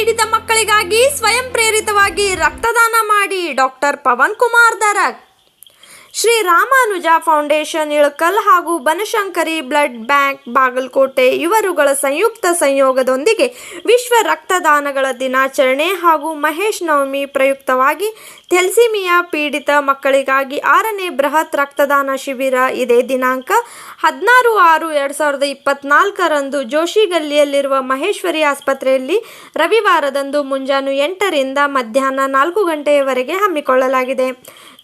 ಪೀಡಿತ ಮಕ್ಕಳಿಗಾಗಿ ಸ್ವಯಂ ಪ್ರೇರಿತವಾಗಿ ರಕ್ತದಾನ ಮಾಡಿ ಡಾಕ್ಟರ್ ಪವನ್ ಕುಮಾರ್ ದರಕ್ ಶ್ರೀ ರಾಮಾನುಜ ಫೌಂಡೇಶನ್, ಇಳಕಲ್ ಹಾಗೂ ಬನಶಂಕರಿ ಬ್ಲಡ್ ಬ್ಯಾಂಕ್, ಬಾಗಲಕೋಟೆ ಇವರುಗಳ ಸಂಯುಕ್ತ ಸಂಯೋಗದೊಂದಿಗೆ ವಿಶ್ವ ರಕ್ತದಾನಗಳ ದಿನಾಚರಣೆ ಹಾಗೂ ಮಹೇಶ್ ನವಮಿ ಪ್ರಯುಕ್ತವಾಗಿ ಥೆಲ್ಸಿಮಿಯಾ ಪೀಡಿತ ಮಕ್ಕಳಿಗಾಗಿ ಆರನೇ ಬೃಹತ್ ರಕ್ತದಾನ ಶಿಬಿರ ಇದೇ ದಿನಾಂಕ. ಹದಿನಾರು ಆರು ಎರಡು ಸಾವಿರದ ಇಪ್ಪತ್ನಾಲ್ಕರಂದು ಜೋಶಿಗಲ್ಲಿಯಲ್ಲಿರುವ ಮಹೇಶ್ವರಿ ಆಸ್ಪತ್ರೆಯಲ್ಲಿ ರವಿವಾರದಂದು ಮುಂಜಾನೆ ಎಂಟರಿಂದ ಮಧ್ಯಾಹ್ನ ನಾಲ್ಕು ಗಂಟೆಯವರೆಗೆ ಹಮ್ಮಿಕೊಳ್ಳಲಾಗಿದೆ.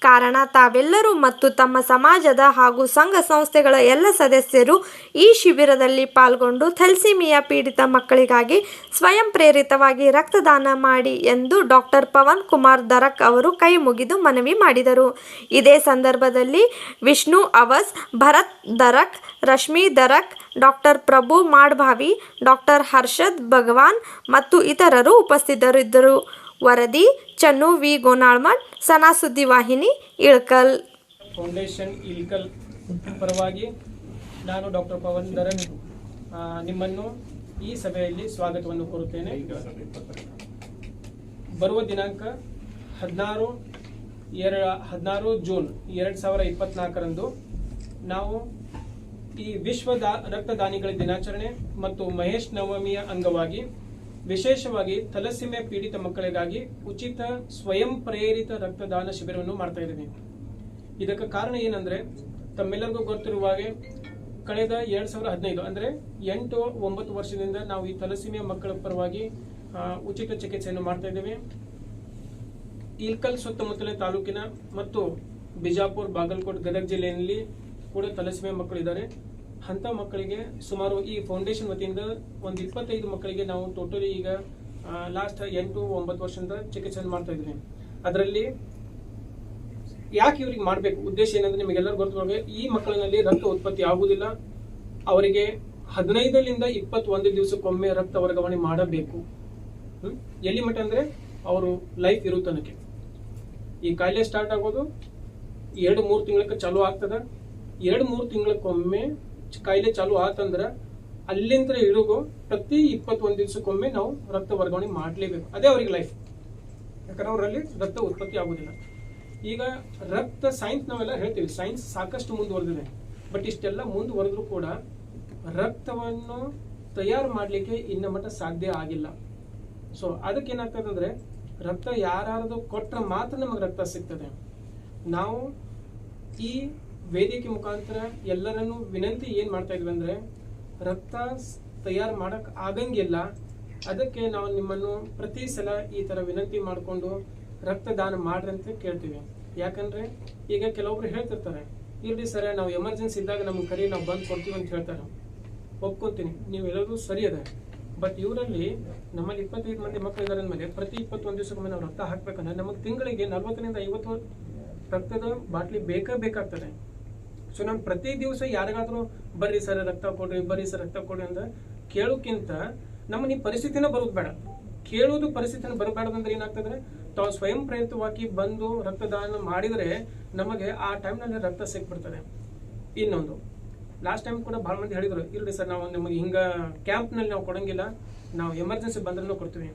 ಕಾರಣ ತಾವೆಲ್ಲರೂ ಮತ್ತು ತಮ್ಮ ಸಮಾಜದ ಹಾಗೂ ಸಂಘ ಸಂಸ್ಥೆಗಳ ಎಲ್ಲ ಸದಸ್ಯರು ಈ ಶಿಬಿರದಲ್ಲಿ ಪಾಲ್ಗೊಂಡು ಥೆಲ್ಸಿಮಿಯಾ ಪೀಡಿತ ಮಕ್ಕಳಿಗಾಗಿ ಸ್ವಯಂ ಪ್ರೇರಿತವಾಗಿ ರಕ್ತದಾನ ಮಾಡಿ ಎಂದು ಡಾಕ್ಟರ್ ಪವನ್ ಕುಮಾರ್ ದರಕ್ ಅವರು ಕೈ ಮುಗಿದು ಮನವಿ ಮಾಡಿದರು. ಇದೇ ಸಂದರ್ಭದಲ್ಲಿ ವಿಷ್ಣು ಅವಸ್, ಭರತ್ ದರಕ್, ರಶ್ಮಿ ದರಕ್, ಡಾಕ್ಟರ್ ಪ್ರಭು ಮಾಡ್ಭಾವಿ, ಡಾಕ್ಟರ್ ಹರ್ಷದ್ ಭಗವಾನ್ ಮತ್ತು ಇತರರು ಉಪಸ್ಥಿತರಿದ್ದರು. ವರದಿ, ಚನ್ನು ವಿ. ಗೋನಾಳ್ಮಠ್ ಸನಾ ಸುದ್ದಿ ವಾಹಿನಿ, ಇಳಕಲ್. ಫೌಂಡೇಶನ್ ಇಳಕಲ್. ಪರವಾಗಿ ನಾನು ಡಾಕ್ಟರ್ ಪವನ್ ಧರನ್ ನಿಮ್ಮನ್ನು ಈ ಸಭೆಯಲ್ಲಿ ಸ್ವಾಗತವನ್ನು ಕೋರುತ್ತೇನೆ. ಬರುವ ದಿನಾಂಕ ಹದಿನಾರು ಎರ ಹದಿನಾರು ಜೂನ್ ಎರಡು ಸಾವಿರ ಇಪ್ಪತ್ನಾಲ್ಕರಂದು ನಾವು ಈ ವಿಶ್ವ ರಕ್ತದಾನಿಗಳ ದಿನಾಚರಣೆ ಮತ್ತು ಮಹೇಶ್ ನವಮಿಯ ಅಂಗವಾಗಿ ವಿಶೇಷವಾಗಿ ಥಲಸಿಮೆ ಪೀಡಿತ ಮಕ್ಕಳಿಗಾಗಿ ಉಚಿತ ಸ್ವಯಂ ಪ್ರೇರಿತ ರಕ್ತದಾನ ಶಿಬಿರವನ್ನು ಮಾಡ್ತಾ ಇದ್ದೀವಿ. ಇದಕ್ಕೆ ಕಾರಣ ಏನಂದ್ರೆ, ತಮ್ಮೆಲ್ಲರಿಗೂ ಗೊತ್ತಿರುವ ಹಾಗೆ ಕಳೆದ ಎರಡ್ ಸಾವಿರದ ಹದಿನೈದು, ಅಂದ್ರೆ ಎಂಟು ಒಂಬತ್ತು ವರ್ಷದಿಂದ ನಾವು ಈ ತಲಸೀಮೆ ಮಕ್ಕಳ ಪರವಾಗಿ ಉಚಿತ ಚಿಕಿತ್ಸೆಯನ್ನು ಮಾಡ್ತಾ ಇದ್ದೇವೆ. ಇಲ್ಕಲ್ ಸುತ್ತಮುತ್ತಲ ತಾಲೂಕಿನ ಮತ್ತು ಬಿಜಾಪುರ್, ಬಾಗಲಕೋಟ್, ಗದಗ ಜಿಲ್ಲೆಯಲ್ಲಿ ಕೂಡ ತಲಸೀಮೆ ಮಕ್ಕಳು ಅಂತ ಮಕ್ಕಳಿಗೆ ಸುಮಾರು ಈ ಫೌಂಡೇಶನ್ ವತಿಯಿಂದ ಒಂದು ಇಪ್ಪತ್ತೈದು ಮಕ್ಕಳಿಗೆ ನಾವು ಟೋಟಲಿ ಈಗ ಲಾಸ್ಟ್ ಎಂಟು ಒಂಬತ್ತು ವರ್ಷದಿಂದ ಚಿಕಿತ್ಸೆ ಮಾಡ್ತಾ ಇದ್ದೀನಿ ಅದರಲ್ಲಿ ಯಾಕೆ ಇವ್ರಿಗೆ ಮಾಡಬೇಕು? ಉದ್ದೇಶ ಏನಂದ್ರೆ ನಿಮಗೆಲ್ಲರೂ ಗೊತ್ತಿರುವಾಗ ಈ ಮಕ್ಕಳಿನಲ್ಲಿ ರಕ್ತ ಉತ್ಪತ್ತಿ ಆಗುವುದಿಲ್ಲ. ಅವರಿಗೆ ಹದಿನೈದರಿಂದ ಇಪ್ಪತ್ತೊಂದು ದಿವಸಕ್ಕೊಮ್ಮೆ ರಕ್ತ ವರ್ಗಾವಣೆ ಮಾಡಬೇಕು. ಎಲ್ಲಿ ಮಟ್ಟ ಅಂದ್ರೆ ಅವರು ಲೈಫ್ ಇರೋ ಈ ಕಾಯಿಲೆ ಸ್ಟಾರ್ಟ್ ಆಗೋದು ಎರಡು ಮೂರು ತಿಂಗಳಕ್ಕೆ ಚಾಲೂ ಆಗ್ತದೆ. ಎರಡು ಮೂರು ತಿಂಗಳಕ್ಕೊಮ್ಮೆ ಕಾಯಿಲೆ ಚಾಲು ಆತಂದ್ರ ಅಲ್ಲಿಂದ ಹಿಡಿದು ಪ್ರತಿ ಇಪ್ಪತ್ತೊಂದು ದಿವಸಕ್ಕೊಮ್ಮೆ ನಾವು ರಕ್ತ ವರ್ಗಾವಣೆ ಮಾಡಲೇಬೇಕು. ಅದೇ ಅವ್ರಿಗೆ ಲೈಫ್ ಯಾಕಂದ್ರೆ ಅವರಲ್ಲಿ ರಕ್ತ ಉತ್ಪತ್ತಿ ಆಗುದಿಲ್ಲ. ಈಗ ರಕ್ತ ಸೈನ್ಸ್ ನಾವೆಲ್ಲ ಹೇಳ್ತೀವಿ. ಸೈನ್ಸ್ ಸಾಕಷ್ಟು ಮುಂದುವರೆದಿದೆ. ಬಟ್ ಇಷ್ಟೆಲ್ಲ ಮುಂದುವರೆದ್ರು ಕೂಡ ರಕ್ತವನ್ನು ತಯಾರು ಮಾಡಲಿಕ್ಕೆ ಇನ್ನ ಮಟ್ಟ ಸಾಧ್ಯ ಆಗಿಲ್ಲ. ಸೊ ಅದಕ್ಕೆ ಏನಾಗ್ತದೆ ಅಂದ್ರೆ ರಕ್ತ ಯಾರಾರದು ಕೊಟ್ಟರೆ ಮಾತ್ರ ನಮಗೆ ರಕ್ತ ಸಿಗ್ತದೆ. ನಾವು ಈ ವೇದಿಕೆ ಮುಖಾಂತರ ಎಲ್ಲರನ್ನು ವಿನಂತಿ ಏನ್ ಮಾಡ್ತಾ ಇದ್ವಿ ಅಂದ್ರೆ ರಕ್ತ ತಯಾರು ಮಾಡಕ್ ಆಗಂಗಿಲ್ಲ. ಅದಕ್ಕೆ ನಾವು ನಿಮ್ಮನ್ನು ಪ್ರತಿ ಸಲ ಈ ತರ ವಿನಂತಿ ಮಾಡಿಕೊಂಡು ರಕ್ತದಾನ ಮಾಡ್ರಿ ಅಂತ ಕೇಳ್ತೀವಿ. ಯಾಕಂದ್ರೆ ಈಗ ಕೆಲವೊಬ್ರು ಹೇಳ್ತಿರ್ತಾರೆ ಇಲ್ರಿ ಸರ, ನಾವು ಎಮರ್ಜೆನ್ಸಿ ಇದ್ದಾಗ ನಮ್ಗೆ ಕರಿ, ನಾವು ಬಂದು ಕೊಡ್ತೀವಿ ಅಂತ ಹೇಳ್ತಾರೆ. ಒಪ್ಕೊತೀನಿ, ನೀವು ಎಲ್ಲರೂ ಸರಿ ಅದ. ಬಟ್ ಇವರಲ್ಲಿ ನಮ್ಮಲ್ಲಿ ಇಪ್ಪತ್ತೈದು ಮಂದಿ ಮಕ್ಕಳು ಇದಾರೆ ಅಂದ್ಮೇಲೆ ಪ್ರತಿ ಇಪ್ಪತ್ತೊಂದು ದಿವಸಕ್ಕೊಮ್ಮೆ ನಾವು ರಕ್ತ ಹಾಕ್ಬೇಕಂದ್ರೆ ನಮಗೆ ತಿಂಗಳಿಗೆ ನಲ್ವತ್ತರಿಂದ ಐವತ್ತು ರಕ್ತದ ಬಾಟ್ಲಿ ಬೇಕೇ ಬೇಕಾಗ್ತದೆ. ಸೊ ನಾನು ಪ್ರತಿ ದಿವಸ ಯಾರಿಗಾದ್ರೂ, ಬರ್ರಿ ಸರ್, ರಕ್ತ ಕೊಡ್ರಿ, ಬರ್ರಿ ಸರ್, ರಕ್ತ ಕೊಡ್ರಿ ಅಂತ ಕೇಳೋಕ್ಕಿಂತ ನಮ್ಮ ಪರಿಸ್ಥಿತಿನ ಬರೋದು ಬೇಡ. ಕೇಳೋದು ಪರಿಸ್ಥಿತಿನ ಬರಬೇಡದಂದ್ರೆ ಏನಾಗ್ತದ್ರೆ, ತಾವು ಸ್ವಯಂ ಪ್ರೇರಿತವಾಗಿ ಬಂದು ರಕ್ತದಾನ ಮಾಡಿದರೆ ನಮಗೆ ಆ ಟೈಮ್ನಲ್ಲಿ ರಕ್ತ ಸಿಕ್ಬಿಡ್ತದೆ. ಇನ್ನೊಂದು ಲಾಸ್ಟ್ ಟೈಮ್ ಕೂಡ ಭಾಳ ಮಂದಿ ಹೇಳಿದ್ರು ಇರಲಿ ಸರ್, ನಾವು ನಿಮಗೆ ಹಿಂಗೆ ಕ್ಯಾಂಪ್ನಲ್ಲಿ ನಾವು ಕೊಡೋಂಗಿಲ್ಲ, ನಾವು ಎಮರ್ಜೆನ್ಸಿ ಬಂದ್ರೂ ಕೊಡ್ತೀವಿ.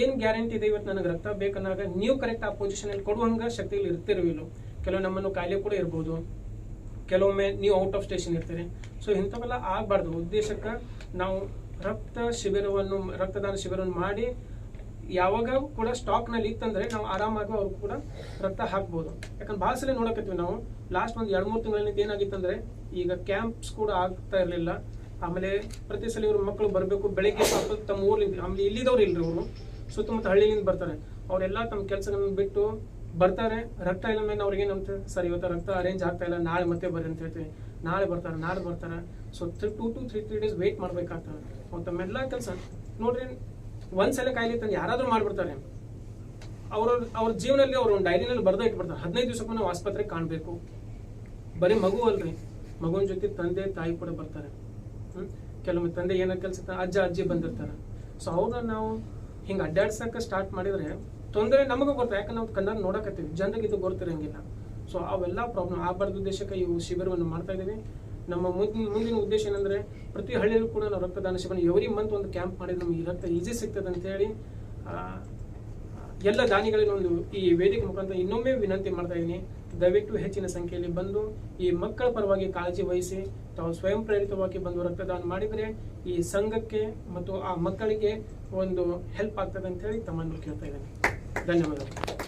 ಏನು ಗ್ಯಾರಂಟಿ ಇದೆ ಇವತ್ತು ನನಗೆ ರಕ್ತ ಬೇಕನ್ನಾಗ, ನೀವು ಕರೆಕ್ಟ್ ಆ ಪೊಸಿಷನಲ್ಲಿ ಕೊಡುವಂಗೆ ಶಕ್ತಿಗಳು ಇಲ್ಲೋ, ಕೆಲವು ನಮ್ಮನ್ನು ಕಾಯಿಲೆ ಕೂಡ ಇರ್ಬೋದು. ಕೆಲವೊಮ್ಮೆ ನೀವು ಔಟ್ ಆಫ್ ಸ್ಟೇಷನ್ ಇರ್ತೀರಿ. ಸೊ ಇಂಥವೆಲ್ಲ ಆಗಬಾರ್ದು. ಉದ್ದೇಶಕ್ಕೆ ನಾವು ರಕ್ತ ಶಿಬಿರವನ್ನು, ರಕ್ತದಾನ ಶಿಬಿರವನ್ನು ಮಾಡಿ ಯಾವಾಗ ಕೂಡ ಸ್ಟಾಕ್ನಲ್ಲಿ ಇತ್ತಂದರೆ ನಾವು ಆರಾಮಾಗಿ ಅವ್ರು ಕೂಡ ರಕ್ತ ಹಾಕ್ಬೋದು. ಯಾಕಂದ್ರೆ ಭಾಳ ಸಲ ನೋಡಕತ್ತೀವಿ ನಾವು. ಲಾಸ್ಟ್ ಒಂದು ಎರಡು, ಮೂರು ತಿಂಗಳಿಂದ ಏನಾಗಿತ್ತಂದ್ರೆ ಈಗ ಕ್ಯಾಂಪ್ಸ್ ಕೂಡ ಆಗ್ತಾ ಇರಲಿಲ್ಲ. ಆಮೇಲೆ ಪ್ರತಿ ಸಲ ಇವ್ರ ಮಕ್ಕಳು ಬರಬೇಕು, ಬೆಳಿಗ್ಗೆ ತಮ್ಮ ಊರ್ಲಿಂದ, ಆಮೇಲೆ ಇಲ್ಲಿದವ್ರು ಇಲ್ಲರಿ ಅವರು ಸುತ್ತಮುತ್ತ ಹಳ್ಳಿಯಿಂದ ಬರ್ತಾರೆ. ಅವರೆಲ್ಲ ತಮ್ಮ ಕೆಲಸಗಳನ್ನು ಬಿಟ್ಟು ಬರ್ತಾರೆ, ರಕ್ತ ಇಲ್ಲ ಮೇಲೆ ಅವ್ರಿಗೆ ಏನಂತ? ಸರ್, ಇವತ್ತು ರಕ್ತ ಅರೇಂಜ್ ಆಗ್ತಾ ಇಲ್ಲ, ನಾಳೆ ಮತ್ತೆ ಬರ್ರಿ ಅಂತ ಹೇಳ್ತೀವಿ. ನಾಳೆ ಬರ್ತಾರೆ ನಾಳೆ ಬರ್ತಾರೆ. So three two to three three days wait ಮಾಡ್ಬೇಕಾಗ್ತದೆ ತಮ್ಮೆಲ್ಲ ಕೆಲಸ. ನೋಡ್ರಿ ಒಂದ್ಸಲ ಕಾಯಿಲೆ ತಂದು ಯಾರಾದ್ರೂ ಮಾಡ್ಬಿಡ್ತಾರೆ. ಅವ್ರ ಅವ್ರ ಜೀವನದಲ್ಲಿ ಅವ್ರ ಒಂದು ಡೈರಿನಲ್ಲಿ ಬರ್ದ ಇಟ್ಬಿಡ್ತಾರೆ. ಹದಿನೈದು ದಿವಸಕ್ಕೂ ನಾವು ಆಸ್ಪತ್ರೆಗೆ ಕಾಣಬೇಕು. ಬರೀ ಮಗು ಅಲ್ರಿ. ಮಗುವಿನ ಜೊತೆ ತಂದೆ, ತಾಯಿ ಕೂಡ ಬರ್ತಾರೆ? ಕೆಲವೊಮ್ಮೆ ತಂದೆ ಏನೋ ಕೆಲಸ ಅಜ್ಜ, ಅಜ್ಜಿ ಬಂದಿರ್ತಾರೆ. ಸೊ ಅವ್ರನ್ನ ನಾವು ಹಿಂಗೆ ಅಡ್ಡಾಡ್ಸಕ್ಕೆ ಸ್ಟಾರ್ಟ್ ಮಾಡಿದ್ರೆ ತೊಂದರೆ ನಮಗೂ ಗೊತ್ತ ಯಾಕಂದ್ರೆ ನಾವು ಕನ್ನಡ ನೋಡಕತ್ತೀವಿ. ಜನರಿಗೆ ಇದು ಗೊತ್ತಿರಂಗಿಲ್ಲ. ಸೊ ಅವೆಲ್ಲ ಪ್ರಾಬ್ಲಮ್ ಆಗಬಾರ್ದು ಉದ್ದೇಶಕ್ಕೆ ಇವು ಶಿಬಿರವನ್ನು ಮಾಡ್ತಾ ಇದ್ದೀವಿ. ನಮ್ಮ ಮುಂದಿನ ಮುಂದಿನ ಉದ್ದೇಶ ಏನಂದ್ರೆ, ಪ್ರತಿ ಹಳ್ಳಿಯಲ್ಲೂ ಕೂಡ ನಾವು ರಕ್ತದಾನ ಶಿಬಿರ. ಎವ್ರಿ ಮಂತ್ ಒಂದು ಕ್ಯಾಂಪ್ ಮಾಡಿದ್ರೆ ನಮಗೆ ರಕ್ತ ಈಜಿ ಸಿಗ್ತದೆ ಅಂತ ಹೇಳಿ ಎಲ್ಲ ದಾನಿಗಳಿಗೆ ಒಂದು ಈ ವೇದಿಕೆ ಮುಖಾಂತರ ಇನ್ನೊಮ್ಮೆ ವಿನಂತಿ ಮಾಡ್ತಾ ಇದ್ದೀನಿ. ದಯವಿಟ್ಟು ಹೆಚ್ಚಿನ ಸಂಖ್ಯೆಯಲ್ಲಿ ಬಂದು ಈ ಮಕ್ಕಳ ಪರವಾಗಿ ಕಾಳಜಿ ವಹಿಸಿ, ತಾವು ಸ್ವಯಂ ಪ್ರೇರಿತವಾಗಿ ಬಂದು ರಕ್ತದಾನ ಮಾಡಿದರೆ ಈ ಸಂಘಕ್ಕೆ ಮತ್ತು ಆ ಮಕ್ಕಳಿಗೆ ಒಂದು ಹೆಲ್ಪ್ ಆಗ್ತದೆ ಅಂತ ಹೇಳಿ ತಮ್ಮನ್ನು ಕೇಳ್ತಾ ಇದ್ದೇನೆ. धन्यवाद